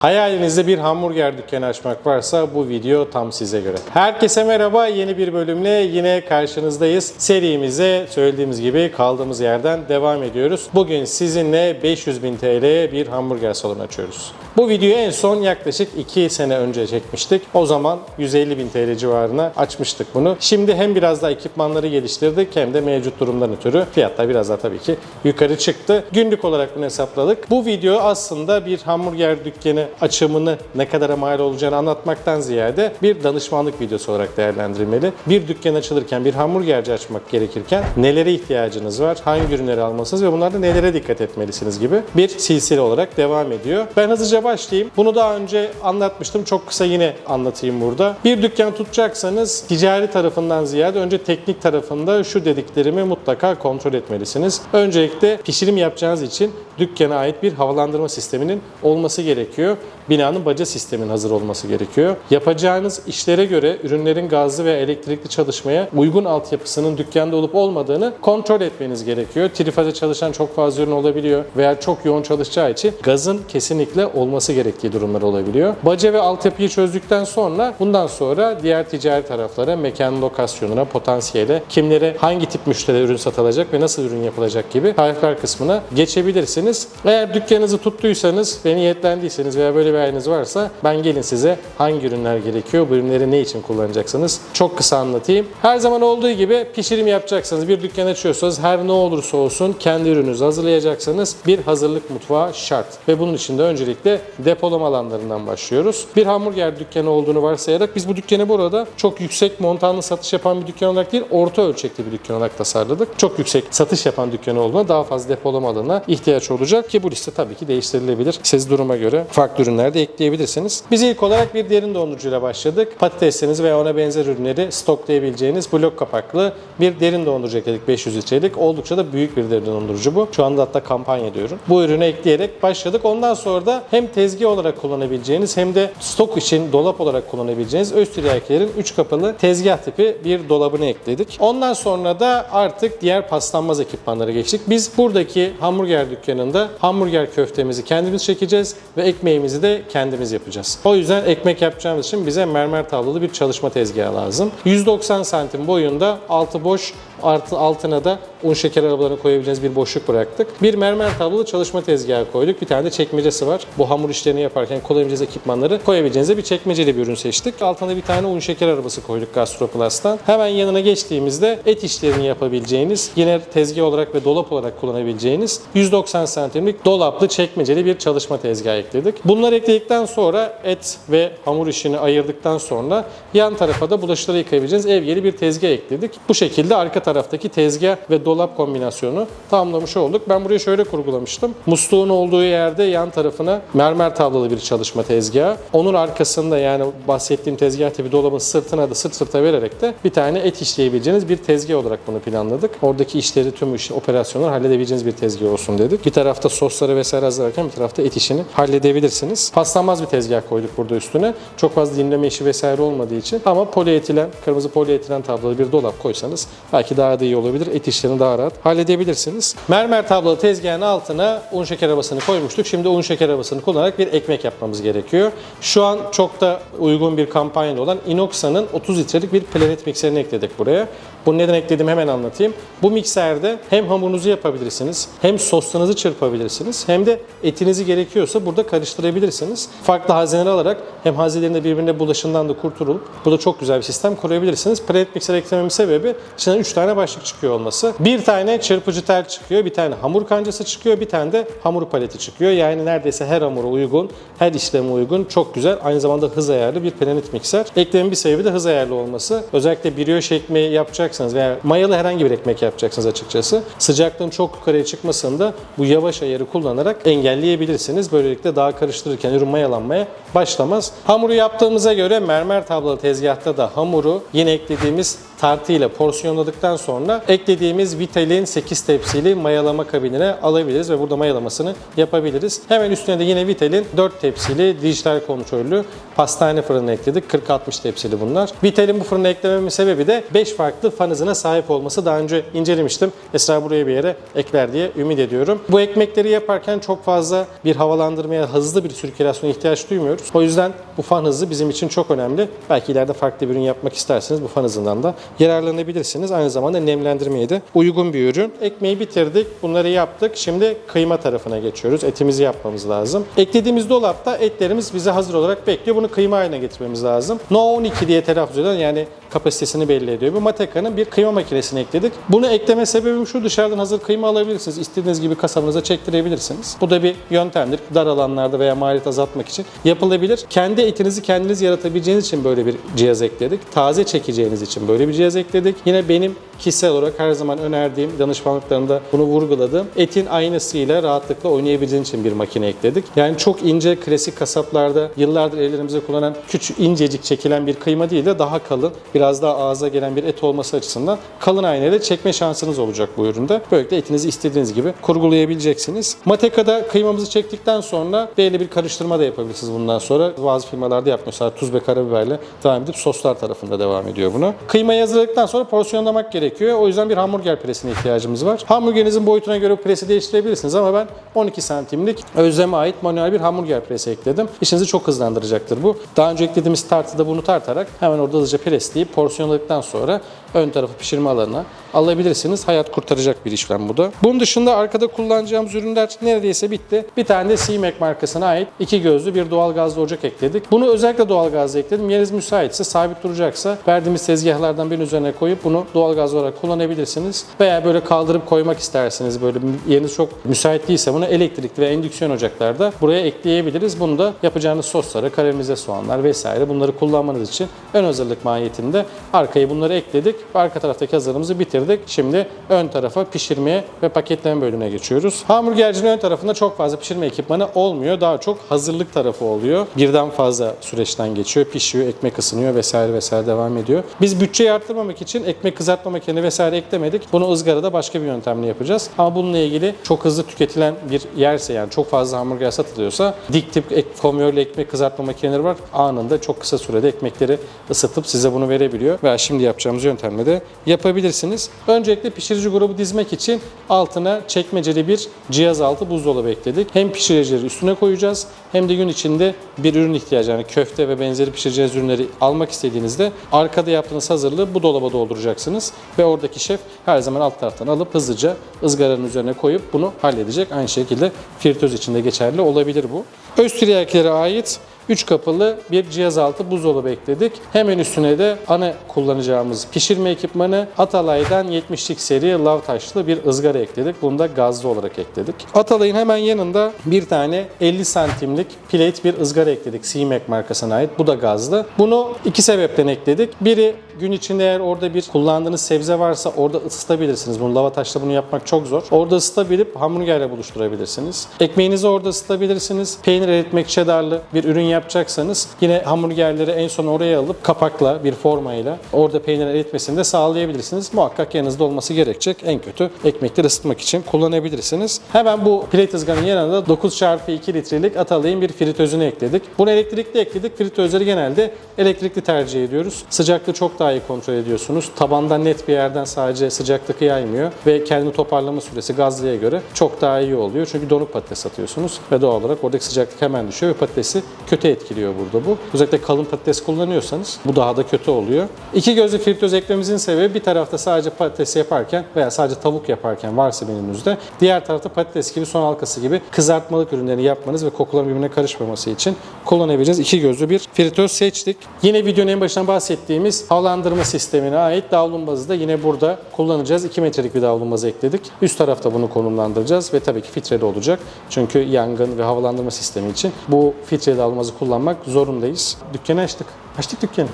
Hayalinizde bir hamburger dükkanı açmak varsa bu video tam size göre. Herkese merhaba. Yeni bir bölümle yine karşınızdayız. Serimize söylediğimiz gibi kaldığımız yerden devam ediyoruz. Bugün sizinle 500 bin TL'ye bir hamburger salonu açıyoruz. Bu videoyu en son yaklaşık 2 sene önce çekmiştik. O zaman 150 bin TL civarına açmıştık bunu. Şimdi hem biraz daha ekipmanları geliştirdik hem de mevcut durumdan ötürü fiyatlar biraz daha tabii ki yukarı çıktı. Günlük olarak bunu hesapladık. Bu video aslında bir hamburger dükkanı açımını ne kadara mal olacağını anlatmaktan ziyade bir danışmanlık videosu olarak değerlendirilmeli. Bir dükkan açılırken, bir hamburgerci açmak gerekirken nelere ihtiyacınız var, hangi ürünleri almalısınız ve bunlarda nelere dikkat etmelisiniz gibi bir silsile olarak devam ediyor. Ben hızlıca başlayayım. Bunu daha önce anlatmıştım. Çok kısa yine anlatayım burada. Bir dükkan tutacaksanız ticari tarafından ziyade önce teknik tarafında şu dediklerimi mutlaka kontrol etmelisiniz. Öncelikle pişirim yapacağınız için dükkana ait bir havalandırma sisteminin olması gerekiyor. Binanın baca sisteminin hazır olması gerekiyor. Yapacağınız işlere göre ürünlerin gazlı ve elektrikli çalışmaya uygun altyapısının dükkanda olup olmadığını kontrol etmeniz gerekiyor. Trifaze çalışan çok fazla ürün olabiliyor veya çok yoğun çalışacağı için gazın kesinlikle olması gerektiği durumlar olabiliyor. Baca ve altyapıyı çözdükten sonra bundan sonra diğer ticari taraflara, mekan lokasyonuna, potansiyele, kimlere hangi tip müşterilere ürün satılacak ve nasıl ürün yapılacak gibi tarifler kısmına geçebilirsiniz. Eğer dükkanınızı tuttuysanız ve niyetlendiyseniz veya böyle bir ayınız varsa ben gelin size hangi ürünler gerekiyor, bu ürünleri ne için kullanacaksınız çok kısa anlatayım. Her zaman olduğu gibi pişirim yapacaksanız, bir dükkan açıyorsanız her ne olursa olsun kendi ürününüzü hazırlayacaksanız bir hazırlık mutfağı şart. Ve bunun için de öncelikle depolama alanlarından başlıyoruz. Bir hamburger dükkanı olduğunu varsayarak biz bu dükkanı burada çok yüksek montanlı satış yapan bir dükkan olarak değil, orta ölçekli bir dükkan olarak tasarladık. Çok yüksek satış yapan dükkan olduğuna daha fazla depolama alanına ihtiyaç olacak ki bu liste tabii ki değiştirilebilir. Siz duruma göre farklı ürünler de ekleyebilirsiniz. Biz ilk olarak bir derin dondurucuyla başladık. Patateslerinizi veya ona benzer ürünleri stoklayabileceğiniz blok kapaklı bir derin dondurucu ekledik 500 litrelik. Oldukça da büyük bir derin dondurucu bu. Şu anda hatta kampanya diyorum. Bu ürünü ekleyerek başladık. Ondan sonra da hem tezgah olarak kullanabileceğiniz hem de stok için dolap olarak kullanabileceğiniz Österreich'lerin 3 kapalı tezgah tipi bir dolabını ekledik. Ondan sonra da artık diğer paslanmaz ekipmanlara geçtik. Biz buradaki hamburger dükkanında hamburger köftemizi kendimiz çekeceğiz ve ekmeğimizi de kendimiz yapacağız. O yüzden ekmek yapacağımız için bize mermer tablolu bir çalışma tezgahı lazım. 190 santim boyunda altı boş artı altına da un şeker arabalarını koyabileceğiniz bir boşluk bıraktık. Bir mermer tablolu çalışma tezgahı koyduk. Bir tane de çekmecesi var. Bu hamur işlerini yaparken kullanabileceğiniz ekipmanları koyabileceğiniz bir çekmeceli bir ürün seçtik. Altına bir tane un şeker arabası koyduk Gastroplus'tan. Hemen yanına geçtiğimizde et işlerini yapabileceğiniz, yine tezgah olarak ve dolap olarak kullanabileceğiniz 190 santimlik dolaplı çekmeceli bir çalışma tezgahı ekledik. Bunları ekledikten sonra et ve hamur işini ayırdıktan sonra yan tarafa da bulaşıkları yıkayabileceğiniz ev yeri bir tezgah ekledik. Bu şekilde arka taraftaki tezgah ve dolap kombinasyonu tamamlamış olduk. Ben buraya şöyle kurgulamıştım. Musluğun olduğu yerde yan tarafına mermer tablalı bir çalışma tezgahı. Onun arkasında yani bahsettiğim tezgah tipi dolabın sırtına da sırt sırta vererek de bir tane et işleyebileceğiniz bir tezgah olarak bunu planladık. Oradaki işleri tüm iş, operasyonları halledebileceğiniz bir tezgah olsun dedik. Bir tarafta sosları vesaire hazırlarken bir tarafta et işini halledebilirsiniz. Paslanmaz bir tezgah koyduk burada üstüne. Çok fazla dinleme işi vesaire olmadığı için ama polietilen, kırmızı polietilen tablalı bir dolap koysanız belki daha da iyi olabilir. Et işlerini daha rahat halledebilirsiniz. Mermer tablalı tezgahın altına un şeker arabasını koymuştuk. Şimdi un şeker arabasını kullanarak bir ekmek yapmamız gerekiyor. Şu an çok da uygun bir kampanyada olan Inoxa'nın 30 litrelik bir planet mikserini ekledik buraya. Bunu neden ekledim hemen anlatayım. Bu mikserde hem hamurunuzu yapabilirsiniz, hem soslarınızı çırpabilirsiniz, hem de etinizi gerekiyorsa burada karıştırabilirsiniz. Farklı hazineler alarak hem hazinelerin de birbirine bulaşından da kurtulup burada çok güzel bir sistem kurabilirsiniz. Planet mikser eklememin sebebi içinden 3 tane başlık çıkıyor olması. Bir tane çırpıcı tel çıkıyor, bir tane hamur kancası çıkıyor, bir tane de hamur paleti çıkıyor. Yani neredeyse her hamura uygun, her işleme uygun, çok güzel. Aynı zamanda hız ayarlı bir planet mikser. Eklememin bir sebebi de hız ayarlı olması. Özellikle brioche ekmeği yapacaksanız veya mayalı herhangi bir ekmek yapacaksınız açıkçası. Sıcaklığın çok yukarıya çıkmasını da bu yavaş ayarı kullanarak engelleyebilirsiniz. Böylelikle daha karıştırırken ürün mayalanmaya başlamaz. Hamuru yaptığımıza göre mermer tablalı tezgahta da hamuru yine eklediğimiz tartıyla porsiyonladıktan sonra eklediğimiz Vital'in 8 tepsili mayalama kabinine alabiliriz ve burada mayalamasını yapabiliriz. Hemen üstüne de yine Vital'in 4 tepsili dijital kontrollü pastane fırını ekledik. 40-60 tepsili bunlar. Vital'in bu fırını eklememin sebebi de 5 farklı fan hızına sahip olması. Daha önce incelemiştim. Esra buraya bir yere ekler diye ümit ediyorum. Bu ekmekleri yaparken çok fazla bir havalandırmaya, hızlı bir sirkülasyona ihtiyaç duymuyoruz. O yüzden bu fan hızı bizim için çok önemli. Belki ileride farklı bir ürün yapmak isterseniz bu fan hızından da yararlanabilirsiniz. Aynı zamanda nemlendirmeye de uygun bir ürün. Ekmeği bitirdik. Bunları yaptık. Şimdi kıyma tarafına geçiyoruz. Etimizi yapmamız lazım. Eklediğimiz dolapta etlerimiz bize hazır olarak bekliyor. Bunu kıyma haline getirmemiz lazım. No 12 diye telaffuz edilen yani kapasitesini belli ediyor. Bu Mateka'nın bir kıyma makinesini ekledik. Bunu ekleme sebebim şu dışarıdan hazır kıyma alabilirsiniz. İstediğiniz gibi kasanıza çektirebilirsiniz. Bu da bir yöntemdir. Dar alanlarda veya maliyet azaltmak için yapılabilir. Kendi etinizi kendiniz yaratabileceğiniz için böyle bir cihaz ekledik. Taze çekeceğiniz için böyle bir cihaz ekledik. Yine benim kişisel olarak her zaman önerdiğim, danışmanlıklarımda bunu vurguladığım etin aynısıyla rahatlıkla oynayabileceğiniz için bir makine ekledik. Yani çok ince klasik kasaplarda yıllardır ellerimizde kullanan küçük incecik çekilen bir kıyma değil de daha kalın, biraz daha ağza gelen bir et olması açısından kalın aynayla çekme şansınız olacak bu üründe. Böylelikle etinizi istediğiniz gibi kurgulayabileceksiniz. Mateka'da kıymamızı çektikten sonra belli bir karıştırma da yapabilirsiniz bundan sonra. Bazı firmalarda yapmıyorlar. Tuz ve karabiberle devam edip soslar tarafında devam ediyor bunu. Kıymayı hazırladıktan sonra porsiyonlamak gerekiyor. O yüzden bir hamburger presine ihtiyacımız var. Hamburgerinizin boyutuna göre presi değiştirebilirsiniz ama ben 12 santimlik Özlem'e ait manuel bir hamburger presi ekledim. İşinizi çok hızlandıracaktır bu. Daha önce eklediğimiz tartıda bunu tartarak hemen orada hızlıca presleyip porsiyonladıktan sonra ön tarafı pişirme alanına alabilirsiniz. Hayat kurtaracak bir işlem bu da. Bunun dışında arkada kullanacağımız ürünler neredeyse bitti. Bir tane de CMAC markasına ait iki gözlü bir doğal gazlı ocak ekledik. Bunu özellikle doğal gazlı ekledim. Yeriniz müsaitse, sabit duracaksa verdiğimiz tezgahlardan birinin üzerine koyup bunu doğal gaz olarak kullanabilirsiniz. Veya böyle kaldırıp koymak isterseniz böyle yeriniz çok müsait değilse bunu elektrikli ve endüksiyon ocaklarda buraya ekleyebiliriz. Bunu da yapacağınız sosları, karamelize soğanlar vesaire bunları kullanmanız için ön hazırlık mahiyetinde arkaya bunları ekledik ve arka taraftaki hazırlığımızı bitirdik. Şimdi ön tarafa pişirmeye ve paketleme bölümüne geçiyoruz. Hamburgercinin ön tarafında çok fazla pişirme ekipmanı olmuyor. Daha çok hazırlık tarafı oluyor. Birden fazla süreçten geçiyor. Pişiyor, ekmek ısınıyor vesaire vesaire devam ediyor. Biz bütçeyi arttırmamak için ekmek kızartma makinesi vesaire eklemedik. Bunu ızgarada başka bir yöntemle yapacağız. Ama bununla ilgili çok hızlı tüketilen bir yerse yani çok fazla hamburger satılıyorsa dik tip ek, konveyörlü ekmek kızartma makineleri var. Anında çok kısa sürede ekmekleri ısıtıp size bunu verebiliyor. Veya şimdi yapacağımız de yapabilirsiniz. Öncelikle pişirici grubu dizmek için altına çekmeceli bir cihaz altı buzdolabı ekledik. Hem pişiricileri üstüne koyacağız hem de gün içinde bir ürün ihtiyacı yani köfte ve benzeri pişireceğiniz ürünleri almak istediğinizde arkada yaptığınız hazırlığı bu dolaba dolduracaksınız ve oradaki şef her zaman alt taraftan alıp hızlıca ızgaranın üzerine koyup bunu halledecek. Aynı şekilde fritöz için de geçerli olabilir bu. Öz triyerklere ait 3 kapılı bir cihaz altı buzdolabı ekledik. Hemen üstüne de ana kullanacağımız pişirme ekipmanı Atalay'dan 70'lik seri lav taşlı bir ızgara ekledik. Bunu da gazlı olarak ekledik. Atalay'ın hemen yanında bir tane 50 santimlik plate bir ızgara ekledik. CMAC markasına ait. Bu da gazlı. Bunu iki sebepten ekledik. Biri gün içinde eğer orada bir kullandığınız sebze varsa orada ısıtabilirsiniz. Bunu lava taşla bunu yapmak çok zor. Orada ısıtabilip hamburgerle buluşturabilirsiniz. Ekmeğinizi orada ısıtabilirsiniz. Peynir eritmek cheddarlı bir ürün yapacaksanız yine hamburgerleri en son oraya alıp kapakla bir formayla orada peynir eritmesini de sağlayabilirsiniz. Muhakkak yanınızda olması gerekecek. En kötü ekmekleri ısıtmak için kullanabilirsiniz. Hemen bu plate ızgaranın yanında 9x2 litrelik Atalay'ın bir fritözünü ekledik. Bunu elektrikli ekledik. Fritözleri genelde elektrikli tercih ediyoruz. Sıcaklığı çok daha iyi kontrol ediyorsunuz. Tabandan net bir yerden sadece sıcaklık yaymıyor ve kendi toparlama süresi gazlıya göre çok daha iyi oluyor. Çünkü donuk patates satıyorsunuz ve doğal olarak oradaki sıcaklık hemen düşüyor ve patatesi kötü etkiliyor burada bu. Özellikle kalın patates kullanıyorsanız bu daha da kötü oluyor. İki gözlü fritöz eklememizin sebebi bir tarafta sadece patates yaparken veya sadece tavuk yaparken varsa menünüzde diğer tarafta patates gibi son halkası gibi kızartmalık ürünleri yapmanız ve kokuların birbirine karışmaması için kullanabileceğiniz iki gözlü bir fritöz seçtik. Yine videonun en başından bahsettiğimiz havalandırma sistemine ait davlumbazı da yine burada kullanacağız. 2 metrelik bir davlumbazı ekledik. Üst tarafta bunu konumlandıracağız ve tabii ki filtreli olacak. Çünkü yangın ve havalandırma sistemi için bu filtreli davlumbazı kullanmak zorundayız. Dükkanı açtık. Açtık dükkanı.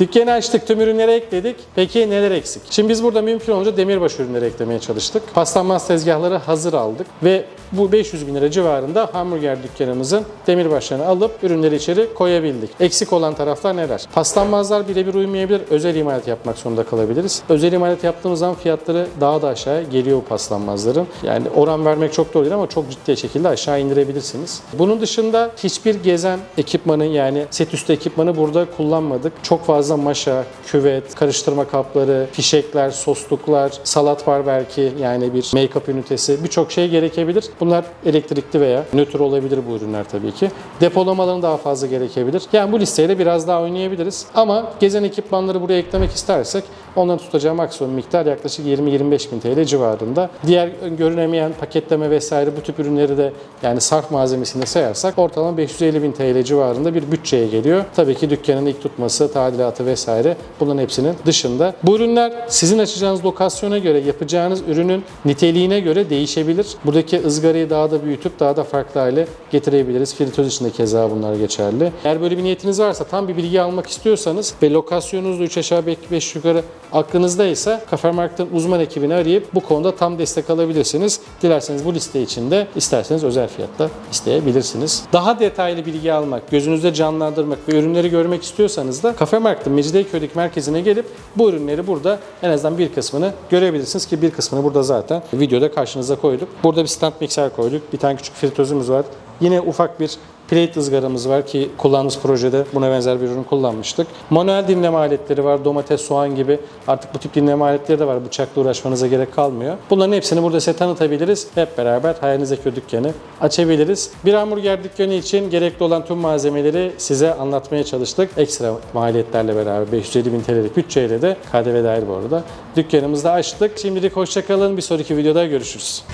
Dükkanı açtık, tüm ürünleri ekledik. Peki neler eksik? Şimdi biz burada mümkün olunca demirbaş ürünleri eklemeye çalıştık. Paslanmaz tezgahları hazır aldık ve bu 500 bin lira civarında hamburger dükkanımızın demirbaşlarını alıp ürünleri içeri koyabildik. Eksik olan taraflar neler? Paslanmazlar birebir uymayabilir. Özel imalat yapmak zorunda kalabiliriz. Özel imalat yaptığımız zaman fiyatları daha da aşağı geliyor paslanmazların. Yani oran vermek çok doğru değil ama çok ciddi şekilde aşağı indirebilirsiniz. Bunun dışında hiçbir gezen ekipmanı yani set üstü ekipmanı burada kullanmadık. Çok fazla maşa, küvet, karıştırma kapları, fişekler, sosluklar, salat var belki yani bir make-up ünitesi birçok şey gerekebilir. Bunlar elektrikli veya nötr olabilir bu ürünler tabii ki. Depolamaların daha fazla gerekebilir. Yani bu listeyle biraz daha oynayabiliriz. Ama gezen ekipmanları buraya eklemek istersek onların tutacağı maksimum miktar yaklaşık 20-25 bin TL civarında. Diğer görünemeyen paketleme vesaire bu tip ürünleri de yani sarf malzemesinde sayarsak ortalama 550 bin TL civarında bir bütçeye geliyor. Tabii ki dükkanın ilk tutması, tadilatı vesaire bunların hepsinin dışında. Bu ürünler sizin açacağınız lokasyona göre, yapacağınız ürünün niteliğine göre değişebilir. Buradaki ızgarayı daha da büyütüp daha da farklı hale getirebiliriz. Fritöz için de keza bunlar geçerli. Eğer böyle bir niyetiniz varsa, tam bir bilgi almak istiyorsanız ve lokasyonunuz da 3 aşağı 5 yukarı aklınızdaysa Kafer Market'ın uzman ekibini arayıp bu konuda tam destek alabilirsiniz. Dilerseniz bu liste içinde, isterseniz özel fiyatta isteyebilirsiniz. Daha detaylı bilgi almak, gözünüzde canlandırmak ve ürünleri görmek istiyorsanız da Kafe Market'ın Mecidiyeköy'deki merkezine gelip bu ürünleri burada en azından bir kısmını görebilirsiniz ki bir kısmını burada zaten videoda karşınıza koyduk. Burada bir stand mikser koyduk. Bir tane küçük fritözümüz var. Yine ufak bir plate ızgaramız var ki kullandığımız projede buna benzer bir ürün kullanmıştık. Manuel dinleme aletleri var. Domates, soğan gibi artık bu tip dinleme aletleri de var. Bıçakla uğraşmanıza gerek kalmıyor. Bunların hepsini burada size tanıtabiliriz. Hep beraber hayalinizdeki dükkanı açabiliriz. Bir hamburger dükkanı için gerekli olan tüm malzemeleri size anlatmaya çalıştık. Ekstra maliyetlerle beraber 550 bin TL'lik bütçeyle de KDV dahil bu arada. Dükkanımızda açtık. Şimdilik hoşçakalın. Bir sonraki videoda görüşürüz.